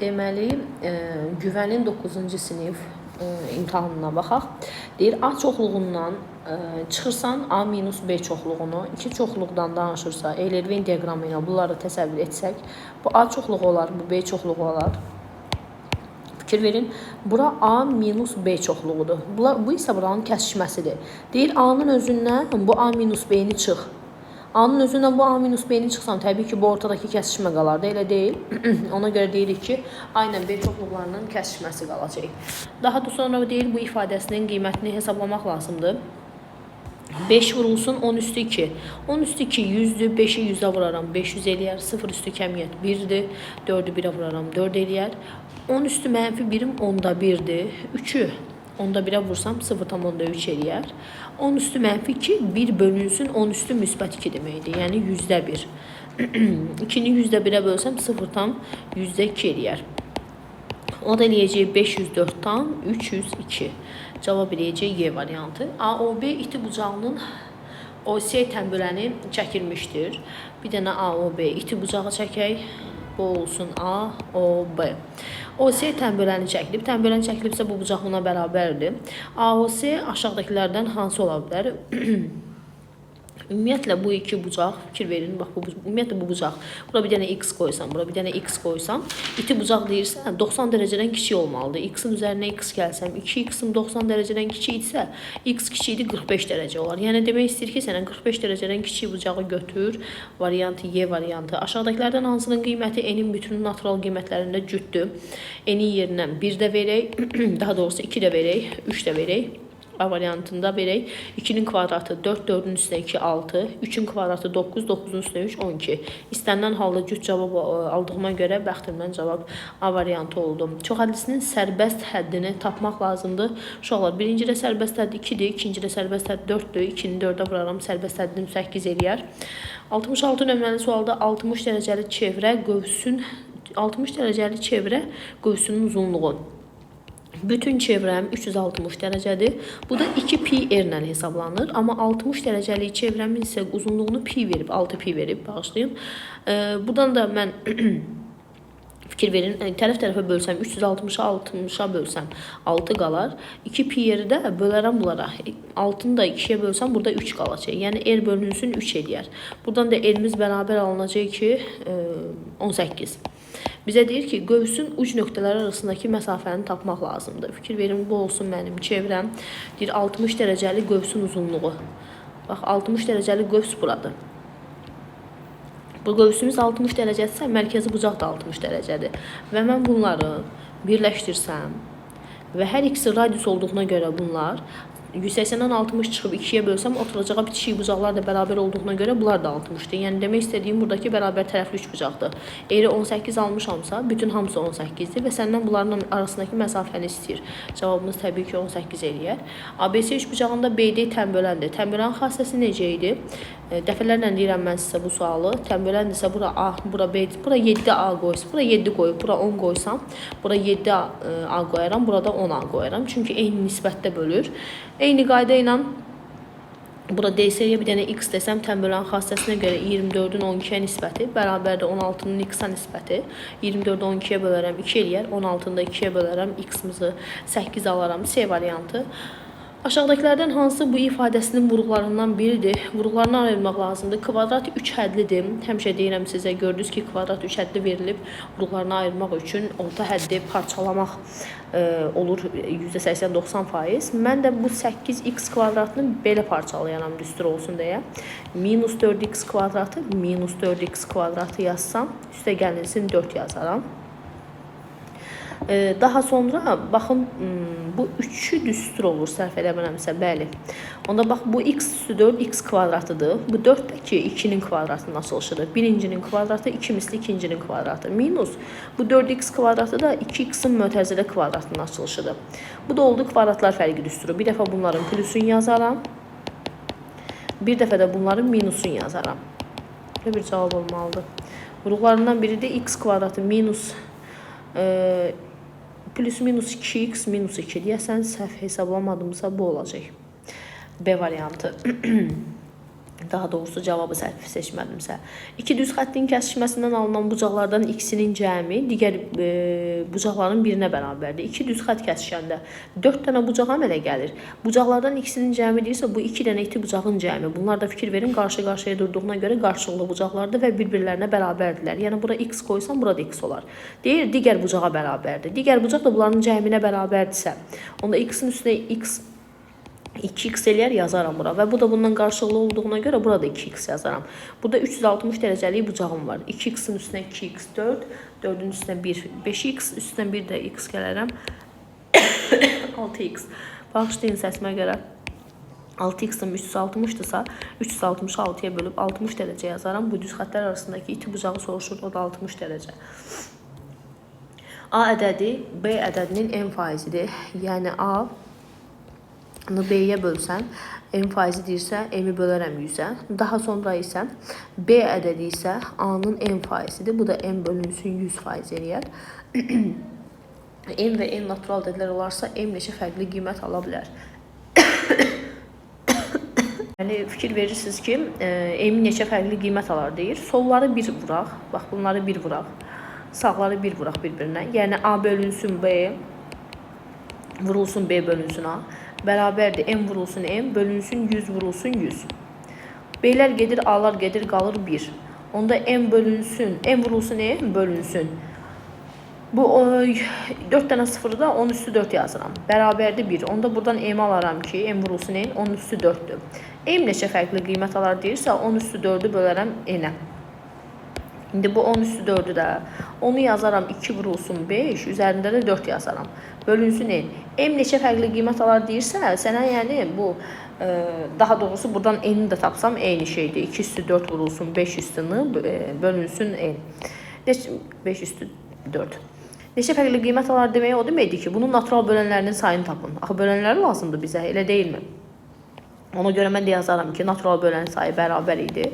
Deməli, e, güvənin 9-cu sinif e, imtahanına baxaq. Deyir A çoxluğundan e, çıxırsan A minus B çoxluğunu, iki çoxluqdan danışırsa, Euler-Venn diaqramı ilə bunları təsəvvür etsək, bu A çoxluğu olar, bu B çoxluğu olar. Fikir verin. Bura A minus B çoxluğudur. Bunlar, bu isə buranın kəsişməsidir. Deyir A-nın özündən bu A minus B-ni. A-nın özündən bu A minus B-ni çıxsam, təbii ki, bu ortadakı kəsişmə qalardı, elə deyil. Ona görə deyirik ki, A ilə B çoxluqlarının kəsişməsi qalacaq. Daha da sonra deyir bu ifadəsinin qiymətini hesablamaq lazımdır. 5 vurulsun 10 üstü 2. 10 üstü 2 100'dür. 5'i 100'e vuraram. 500 eləyər. 0 üstü kəmiyyət 1'dir. 4'ü 1'e vuraram. 4 eləyər. 10 üstü mənfi birim 10'da 1'dir. 3'ü 10'da 1'e vursam 0,3 eləyər. 10 üstü mənfi 2 1 bölünsün 10 üstü müsbət 2 deməkdir. Yəni yüzdə 1. 2-ni yüzdə 1'e bölsəm 0 tam yüzdə 2 eləyər. O da eləyəcək 504 tam 302. Cavab eləyəcək Y variantı. AOB iti bucağının OC təmböləni çəkilmişdir. Bir dənə AOB iti bucağı çəkək. Bu olsun AOB. OC təmböləni çəkilib. Təmbölən çəkilibsə bu bucaq buna bərabərdir. AOC aşağıdakilərdən hansı ola bilər? Ümumiyyətlə bu iki bucaq fikir verin. Bax bu ümumiyyətlə bu bucaq. Bura bir dənə x qoysam, bura bir dənə x qoysam, iti bucaq deyirsə 90 dərəcədən kiçik olmalıdır. X-in üzərinə x gəlsəm, 2x-im 90 dərəcədən kiçik idisə, x kiçikdir 45 dərəcə olar. Yəni demək istəyir ki, sənə 45 dərəcədən kiçik bucağı götür. Variantı Y variantı. Aşağıdakilərdən hansının qiyməti n-in bütünün natural qiymətlərində cütdür? N-in yerinə 1 də verək, daha doğrusu 2 də verək, 3 də verək. A variantında verək. 2-nin kvadratı 4, 4-ün üstünə 2, 6. 3-ün kvadratı 9, 9-un üstünə 3, 12. İstənilən halda cüt cavab ə, aldığıma görə bəxtimdən cavab A variantı oldu. Çox hədlisinin sərbəst həddini tapmaq lazımdır. Uşaqlar, birincidə sərbəst hədd 2-dir, ikincidə sərbəst hədd 4-dür. 2-ni 4-ə vuraram, sərbəst həddim 8 eləyər. 66 nömrəli sualda 60 dərəcəli çevrə qövsün 60 dərəcəli çevrə qövsünün uzunluğu Bütün çevrəm 360 dərəcədir. Bu da 2 pi r ilə hesablanır. Amma 60 dərəcəlik çevrəmin isə uzunluğunu pi verib, 6 pi verib, bağışlayın. Ee, buradan da mən fikir verin. Yəni, tərəf-tərəfə bölsəm 360-a 60-a bölsəm 6 qalar. 2 pi yeri də bölərəm bunlara. 6-nı da 2-yə bölsəm burada 3 qalacaq. Yəni r bölünsün 3 eləyər. Buradan da r-imiz bərabər alınacaq ki, e, 18. Bizə deyir ki, qövsün uc nöqtələri arasındakı məsafəni tapmaq lazımdır. Fikir verin, bu olsun mənim çevrəm. Deyir 60 dərəcəli qövsün uzunluğu. Bax 60 dərəcəli qövs buradır. Bu qövsümüz 60 dərəcədirsə, mərkəzi bucaq da 60 dərəcədir. Və mən bunları birləşdirsəm və hər ikisi radius olduğuna görə bunlar 180-dən 60 çıxıb 2-yə bölsəm oturacağı bitişik bucaqlar da bərabər olduğuna görə bunlar da 60-dır. Yəni demək istədiyim buradakı bərabər tərəfli üç bucaqdır. Eğri 18 almışamsa, bütün hamısı 18-dir və səndən bunların arasındakı məsafəni istəyir. Cavabımız təbii ki 18 eləyər. ABC üç bucağında BD təmböləndir. Təmbölən xassəsi necə idi? E, Dəfələrlə deyirəm mən sizə bu sualı. Təmböləndirsə bura A, bura B, bura 7A qoysam, bura 7 qoyub, bura 10 qoysam, bura 7A A qoyaram, burada 10A qoyaram. Çünki eyni nisbətdə bölür. Eyni qayda ilə Burada DS'yə bir dənə x desəm, təmbölən xassəsinə görə 24-ün 12-yə nisbəti bərabərdir 16-nın x-a nisbəti. 24-ü 12-yə bölərəm 2 eləyər, 16-nı da 2-yə bölərəm, x-imizi 8 alaram. C variantı. Aşağıdakilərdən hansı bu ifadəsinin vuruqlarından biridir? Vuruqlarını ayırmaq lazımdır. Kvadrat 3 hədlidir. Həmişə deyirəm sizə, gördünüz ki, kvadrat 3 hədli verilib. Vuruqlarını ayırmaq üçün orta həddi parçalamaq e, olur %80-90%. Mən də bu 8x kvadratını belə parçalayaram düstur olsun deyə. Minus 4x kvadratı, minus 4x kvadratı yazsam, üstə gəlinsin 4 yazaram. Ee, Daha sonra baxın hmm, bu 3-ü düstur olur səhv eləmirəmsə, bəli. Onda bax bu x üstü 4 x kvadratıdır. Bu 4 də ki 2-nin kvadratının açılışıdır. Birincinin kvadratı 2 misli ikincinin kvadratı. Minus bu 4x kvadratı da 2x-in mötərizədə kvadratının açılışıdır. Bu da oldu kvadratlar fərqi düsturu. Bir dəfə bunların plusunu yazaram. Bir dəfə də bunların minusunu yazaram. Belə bir cavab olmalıdır. Vuruqlarından biri də x kvadratı minus e, plus minus 2x minus 2 deyəsən səhv hesablamadımsa bu olacaq. B variantı. daha doğrusu cavabı səhv seçmədimsə. İki düz xəttin kəsişməsindən alınan bucaqlardan ikisinin cəmi digər e, bucaqların birinə bərabərdir. İki düz xətt kəsişəndə 4 dənə bucaq əmələ gəlir. Bucaqlardan ikisinin cəmi deyirsə bu 2 dənə iti bucağın cəmi. Bunlar da fikir verin qarşı-qarşıya durduğuna görə qarşılıqlı bucaqlardır və bir-birlərinə bərabərdirlər. Yəni bura x qoysam burada x olar. Deyir digər bucağa bərabərdir. Digər bucaq da bunların cəminə bərabərdirsə, onda x-in üstünə x 2x eləyər yazaram bura və bu da bundan qarşılıqlı olduğuna görə burada 2x yazaram. Burada 360 dərəcəlik bucağım var. 2x-in üstünə 2x 4, 4-ün üstünə 1 5x, üstünə 1 də x gələrəm. 6x. Bağışlayın səsimə görə. 6x-im 360-dırsa 366-ya bölüb 60 dərəcə yazaram. Bu düz xəttlər arasındakı iti bucağı soruşur. O da 60 dərəcə. A ədədi B ədədinin n faizidir. Yəni A B-yə bölsən, m faizi deyirsə, m-i bölərəm 100-ə. Daha sonra isə B ədədi isə A-nın m faizidir. Bu da m bölünsün 100 faiz eləyər. m və n natural ədədlər olarsa, m neçə fərqli qiymət ala bilər. Yəni fikir verirsiniz ki, e, m neçə fərqli qiymət alar deyir. Solları 1 vuraq. Bax bunları 1 vuraq. Sağları 1 vuraq bir-birinə. Yəni A bölünsün B vurulsun B bölünsün A bərabərdir. M vurulsun M, bölünsün 100 vurulsun 100. B'lər gedir, A'lar gedir, qalır 1. Onda M bölünsün, M vurulsun M, bölünsün. Bu o, 4 dənə sıfırı da 10 üstü 4 yazıram. Bərabərdir 1. Onda buradan M alaram ki, M vurulsun N 10 üstü 4-dür. M neçə fərqli qiymət alar deyirsə, 10 üstü 4-ü bölərəm N-ə. İndi bu 10 üstü 4'ü də. Onu yazaram 2 vurulsun 5, üzərində də 4 yazaram. Bölünsün n. M neçə fərqli qiymət alar deyirsə, sənə yəni bu e, daha doğrusu buradan n-i də tapsam eyni şeydir. 2 üstü 4 vurulsun 5 üstü n, e, bölünsün n. Neçə 5 üstü 4. Neçə fərqli qiymət alar demək o deməkdir ki, bunun natural bölənlərinin sayını tapın. Axı bölənləri lazımdır bizə, elə deyilmi? Ona görə mən də yazaram ki, natural bölən sayı bərabər idi.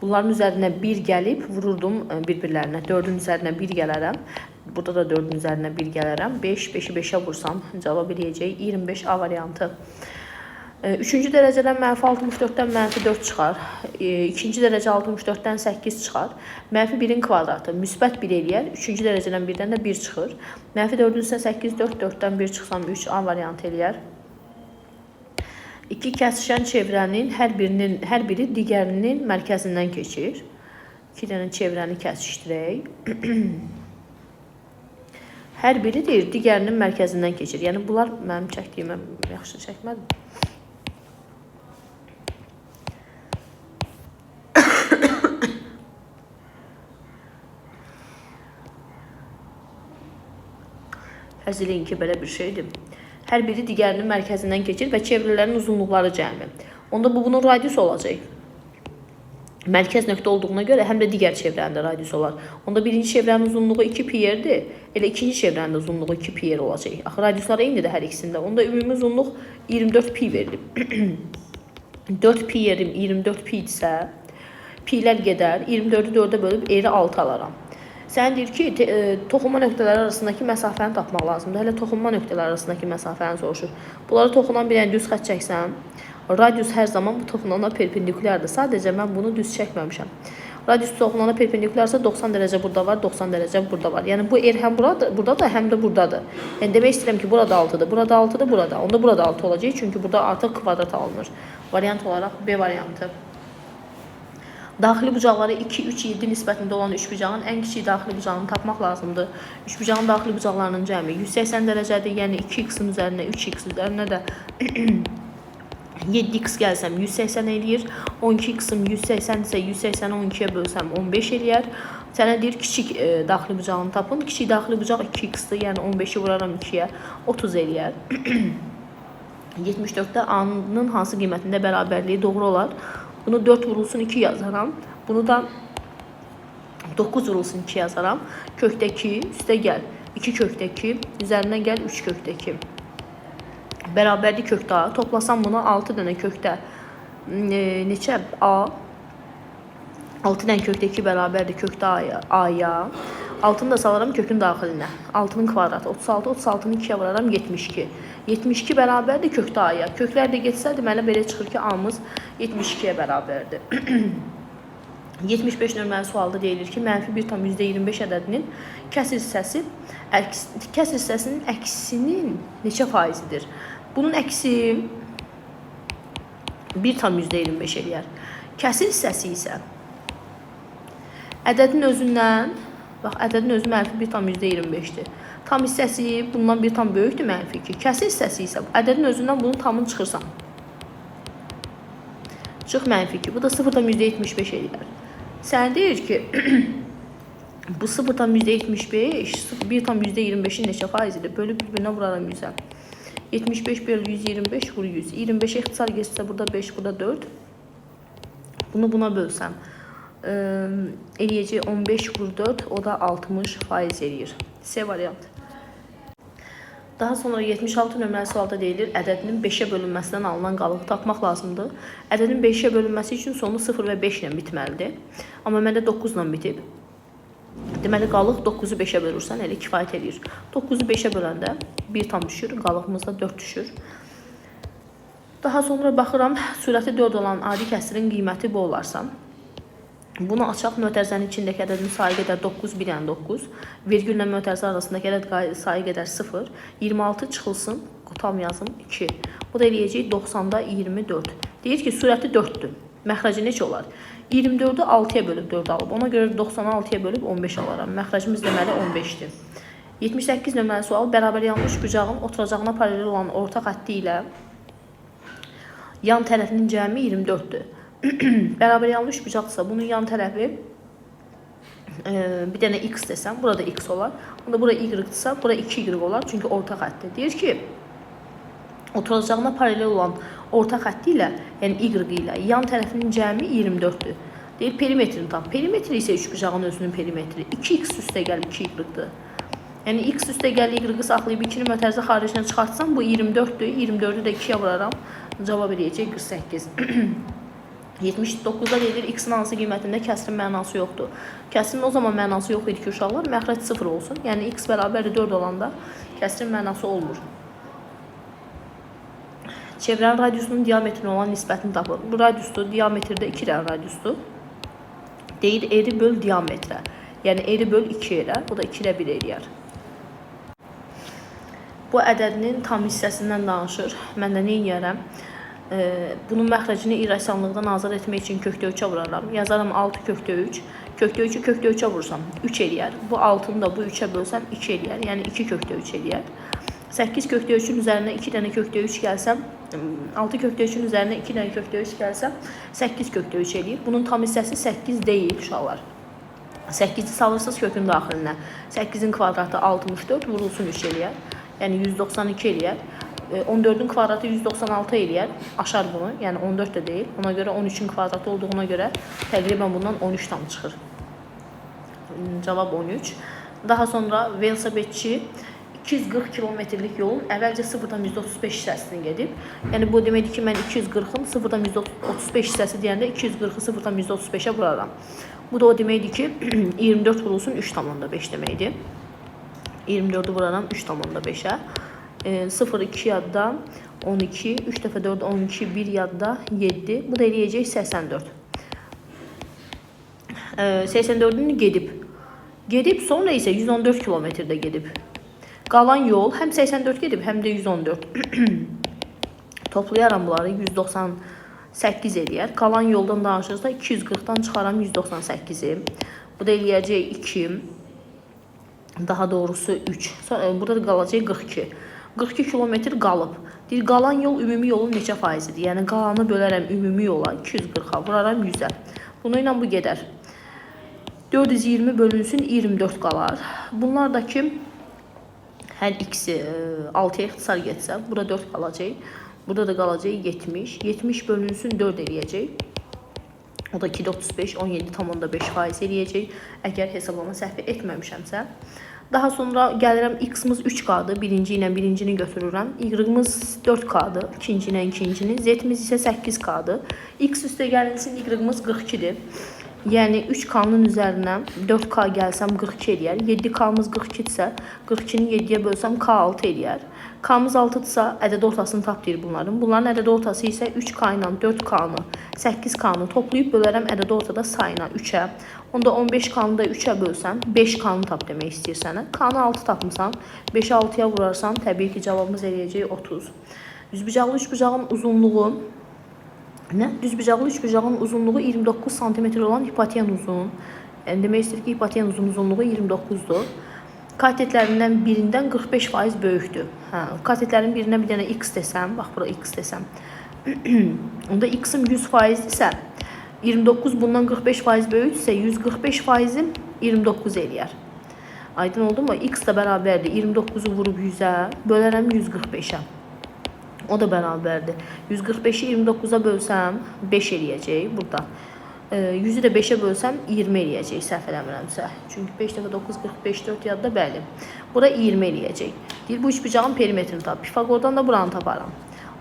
Bunların üzərinə 1 gəlib vururdum e, bir-birlərinə. 4-ün üzərinə 1 gələrəm. Burada da 4-ün üzərinə 1 gələrəm. 5, 5-i 5-ə vursam cavab eləyəcək 25 A variantı. E, üçüncü dərəcədən mənfi 64-dən mənfi 4 çıxar. E, ikinci dərəcə 64-dən 8 çıxar. Mənfi 1-in kvadratı müsbət 1 eləyər. Üçüncü dərəcədən 1-dən də 1 çıxır. Mənfi 4-ün üstünə 8, 4, 4-dən 1 çıxsam 3 A variantı eləyər. İki kəsişən çevrənin hər birinin hər biri digərinin mərkəzindən keçir. İki dənə çevrəni kəsişdirək. hər biri deyir digərinin mərkəzindən keçir. Yəni bunlar mənim çəkdiyimə yaxşı çəkmədim. Fərz eləyin ki, belə bir şeydir. Hər biri digərinin mərkəzindən keçir və çevrələrin uzunluqları cəmi. Onda bu bunun radiusu olacaq. Mərkəz nöqtə olduğuna görə həm də digər çevrənin də radiusu olar. Onda birinci çevrənin uzunluğu 2 pi yerdir. Elə ikinci çevrənin də uzunluğu 2 pi yer olacaq. Axı radiuslar eynidir hər ikisində. Onda ümumi uzunluq 24 pi verilib. 4 pi yerim 24 pi isə pilər gedər. 24-ü 4-ə bölüb eğri 6 alaram. Sən deyir ki, te, e, toxunma nöqtələri arasındakı məsafəni tapmaq lazımdır. Hələ toxunma nöqtələri arasındakı məsafəni soruşur. Bunları toxunan bir düz xətt çəksən, radius hər zaman bu toxunana perpendikulyardır. Sadəcə mən bunu düz çəkməmişəm. Radius toxunana perpendikulyarsa 90 dərəcə burada var, 90 dərəcə burada var. Yəni bu er həm burada, burada da, həm də buradadır. Yəni demək istəyirəm ki, burada 6-dır, burada 6-dır, burada. Onda burada 6 olacaq, çünki burada artıq kvadrat alınır. Variant olaraq B variantı. Daxili bucaqları 2, 3, 7 nisbətində olan üçbucağın ən kiçik daxili bucağını tapmaq lazımdır. Üçbucağın daxili bucaqlarının cəmi 180 dərəcədir. Yəni 2x-in üzərinə 3x üzərinə də 7x gəlsəm 180 eləyir. 12x-im 180 isə 180-i 12-yə bölsəm 15 eləyər. Sənə deyir kiçik e, daxili bucağını tapın. Kiçik daxili bucaq 2x-dir. Yəni 15-i vuraram 2-yə 30 eləyər. 74-də A-nın hansı qiymətində bərabərliyi doğru olar? Bunu 4 vurulsun 2 yazaram. Bunu da 9 vurulsun 2 yazaram. Kökdəki üstə gəl. 2 kökdəki üzərinə gəl 3 kökdəki. Bərabərlik kökdə. Toplasam bunu 6 dənə kökdə e, neçə A 6 dənə kökdəki bərabərdir kökdə A-ya. A-ya. Altını da salaram kökün daxilinə. 6-nın kvadratı 36, 36-nı 2-yə vuraram 72. 72 bərabərdir kökdə a'ya. Köklər də getsə deməli belə çıxır ki, a-mız 72-yə bərabərdir. 75 nömrəli sualda deyilir ki, mənfi 1,25 ədədinin kəsir hissəsi əks, kəsir hissəsinin əksinin neçə faizidir? Bunun əksi 1,25 eləyər. Kəsir hissəsi isə ədədin özündən, bax ədədin özü mənfi 1,25-dir. Tam hissəsi bundan 1 tam böyükdür mənfi 2. Kəsir hissəsi isə ədədin özündən bunun tamını çıxırsan. Çıx mənfi 2. Bu da 0,75 eləyər. Sən deyir ki, bu 0,75 1,25-in neçə faizidir? Bölüb bir-birinə vuraram 100-ə. 75 bölü 125 vur 100. 25 ixtisar geçsə burada 5, burada 4. Bunu buna bölsəm eləyəcək 15 vur 4, o da 60 faiz eləyir. C variant. Daha sonra 76 nömrəli sualda deyilir, ədədinin 5-ə bölünməsindən alınan qalığı tapmaq lazımdır. Ədədin 5-ə bölünməsi üçün sonu 0 və 5 ilə bitməlidir. Amma məndə 9 ilə bitib. Deməli qalıq 9-u 5-ə bölürsən elə kifayət eləyir. 9-u 5-ə böləndə 1 tam düşür, qalığımızda 4 düşür. Daha sonra baxıram, sürəti 4 olan adi kəsirin qiyməti bu olarsa, bunu açaq mötərizənin içindəki ədədin sayı qədər 9, 1 yəni 9, vergüllə mötərizə arasındakı ədəd sayı qədər 0, 26 çıxılsın, tam yazım 2. Bu da eləyəcək 90-da 24. Deyir ki, sürəti 4-dür. Məxrəci necə olar? 24-ü 6-ya bölüb 4 alıb. Ona görə 90-ı 6-ya bölüb 15 alaram. Məxrəcimiz deməli 15-dir. 78 nömrəli sual bərabər yanlış bucağın oturacağına paralel olan orta xətti ilə yan tərəfinin cəmi 24-dür. bərabər yanlış bucaqdırsa bunun yan tərəfi e, bir dənə x desəm, burada x olar. Onda bura y-dırsa, bura 2y olar. Çünki orta xəttdir. Deyir ki, oturacağına paralel olan orta xətti ilə, yəni y ilə yan tərəfinin cəmi 24-dür. Deyir perimetrini tap. Perimetri isə üçbucağın özünün perimetri. 2x üstə gəl 2y-dır. Yəni x üstə gəl y-ı saxlayıb 2-ni mötərizə çıxartsam bu 24-dür. 24-ü də 2-yə vuraram. Cavab eləyəcək 48. 79-da deyilir x-in hansı qiymətində kəsrin mənası yoxdur. Kəsrin o zaman mənası yox idi ki, uşaqlar məxrəc 0 olsun. Yəni x bərabərdir 4 olanda kəsrin mənası olmur. Çevrənin radiusunun diametrinə olan nisbətini tapın. Bu radiusdur, diametrdə 2 dənə radiusdur. Deyir eri böl diametrə. Yəni eri böl 2 elə, o da 2 ilə 1 eləyər. Bu ədədinin tam hissəsindən danışır. Mən də nə edərəm? E, bunun məxrəcini irrasionallıqdan azad etmək üçün kökdə 3-ə vuraram. Yazaram 6 kökdə 3. Kökdə 3-ü kökdə 3-ə vursam 3 eləyər. Bu 6-nı da bu 3-ə bölsəm 2 eləyər. Yəni 2 kökdə 3 eləyər. 8 kökdə 3-ün üzərinə 2 dənə kökdə 3 gəlsəm, 6 kökdə 3-ün üzərinə 2 dənə kökdə 3 gəlsəm, 8 kökdə 3 eləyir. Bunun tam hissəsi 8 deyil uşaqlar. 8-i salırsınız kökün daxilinə. 8-in kvadratı 64 vurulsun 3 eləyər. Yəni 192 eləyər. E, 14-ün kvadratı 196 eləyər. Aşar bunu. Yəni 14 də deyil. Ona görə 13-ün kvadratı olduğuna görə təqribən bundan 13 tam çıxır. Cavab 13. Daha sonra velosipedçi 240 kilometrlik yolun əvvəlcə 0-dan %35 hissəsini gedib. Yəni bu deməkdir ki, mən 240-ın 0-dan %35 hissəsi deyəndə 240-ı 0-dan %35-ə vuraram. Bu da o deməkdir ki, 24 vurulsun 3,5 deməkdir. 24-ü vuraram 3,5-ə. E, 0 2 yadda 12, 3 dəfə 4 12, 1 yadda 7. Bu da eləyəcək 84. E, 84-ünü gedib. Gedib sonra isə 114 kilometrdə gedib. Qalan yol həm 84 gedib, həm də 114. Toplayaram bunları 198 eləyər. Qalan yoldan danışırsa 240-dan çıxaram 198-i. Bu da eləyəcək 2. Daha doğrusu 3. Sonra burada qalacaq 42. 42 kilometr qalıb. Deyir qalan yol ümumi yolun neçə faizidir? Yəni qalanı bölərəm ümumi yola 240-a, vuraram 100-ə. Bunu ilə bu gedər. 420 bölünsün 24 qalar. Bunlardakı hər ikisi 6-ya ixtisar getsə, bura 4 qalacaq. Burada da qalacaq 70. 70 bölünsün 4 eləyəcək. O da 2.35, 17,5 faiz eləyəcək. Əgər hesablama səhvi etməmişəmsə. Daha sonra gəlirəm x-imiz 3K-dır. Birinci ilə birincini götürürəm. Y-imiz 4K-dır. İkinci ilə ikincini. Z-imiz isə 8K-dır. X üstə gəlinsin Y-imiz 42-dir. Yəni 3K-nın üzərinə 4K gəlsəm 42 eləyər. 7K-mız 42 isə 42-ni 7-yə bölsəm K 6 eləyər. K-mız 6-dırsa ədəd ortasını tap deyir bunların. Bunların ədəd ortası isə 3K ilə 4K-nı, 8K-nı toplayıb bölərəm ədəd ortada sayına 3-ə. Onda 15K-nı da 3-ə bölsəm 5K-nı tap demək istəyirsən. K-nı 6 tapmısan, 5-i 6-ya vurarsan təbii ki cavabımız eləyəcək 30. Düzbucaqlı üçbucağın uzunluğu Nə? Düzbucaqlı üçbucağın uzunluğu 29 sm olan hipoten uzun. Yəni demək istəyir ki, hipoten uzun uzunluğu 29-dur. Katetlərindən birindən 45% böyükdür. Hə, katetlərin birinə bir dənə x desəm, bax bura x desəm. Onda x-im 100% isə 29 bundan 45% böyüksə 145%-i 29 eləyər. Aydın oldu mu? X da bərabərdir. 29-u vurub 100-ə, bölərəm 145-ə. O da bərabərdir. 145-i 29-a bölsəm 5 eləyəcək burada. E, 100-ü də 5-ə bölsəm 20 eləyəcək səhv eləmirəmsə. Çünki 5 dəfə 9 45 4 yadda bəli. Bura 20 eləyəcək. Deyir bu üçbucağın perimetrini tap. Pifaqordan da buranı taparam.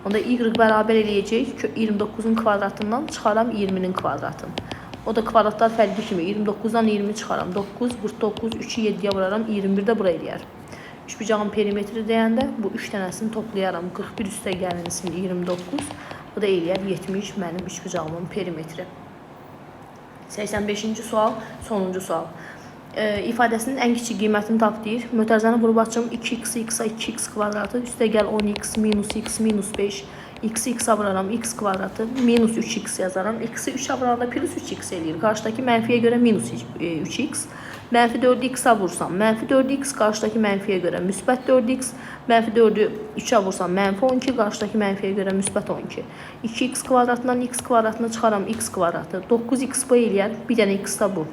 Onda y bərabər eləyəcək kö- 29-un kvadratından çıxaram 20-nin kvadratını. O da kvadratlar fərqi kimi 29-dan 20 çıxaram. 9, 49, 3-ü 7-yə vuraram, 21 də bura eləyər. Üçbucağın perimetri deyəndə bu 3 dənəsini toplayaram. 41 üstə gəlinsin 29. Bu da eləyər 70 mənim üçbucağımın perimetri. 85-ci sual, sonuncu sual. E, ifadəsinin ən kiçik qiymətini tap deyir. Mötərizəni vurub açım 2x x 2x kvadratı üstə gəl 10x minus x minus 5 x x vuraram x kvadratı minus 3x yazaram. x-i 3-ə vuranda plus 3x eləyir. Qarşıdakı mənfiyə görə minus 3x. Mənfi 4x-ə vursam, mənfi 4x qarşıdakı mənfiyə görə müsbət 4x, mənfi 4-ü 3-ə vursam, mənfi 12 qarşıdakı mənfiyə görə müsbət 12. 2x kvadratından x kvadratını çıxaram x kvadratı. 9x bu eləyər, bir dənə x də bu.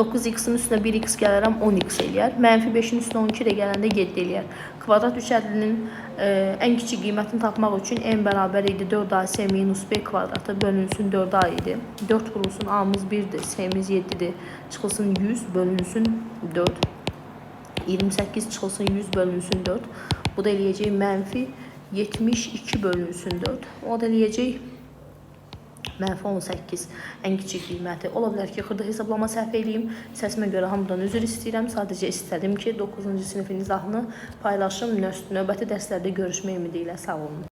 9x-in üstünə 1x gələrəm 10x eləyər. Mənfi 5-in üstünə 12 də gələndə 7 eləyər. Kvadrat üçərlinin e, ən kiçik qiymətini tapmaq üçün n bərabər idi 4ac minus b kvadratı bölünsün 4a idi. 4 vurulsun a-mız 1-dir, c-miz 7-dir. Çıxılsın 100 bölünsün 4. 28 çıxılsın 100 bölünsün 4. Bu da eləyəcək mənfi 72 bölünsün 4. O da eləyəcək Mənfi 18 ən kiçik qiyməti. Ola bilər ki, xırda hesablama səhv eləyim. Səsimə görə hamıdan üzr istəyirəm. Sadəcə istədim ki, 9-cu sinifin izahını paylaşım. Növbəti dərslərdə görüşmək ümidi ilə sağ olun.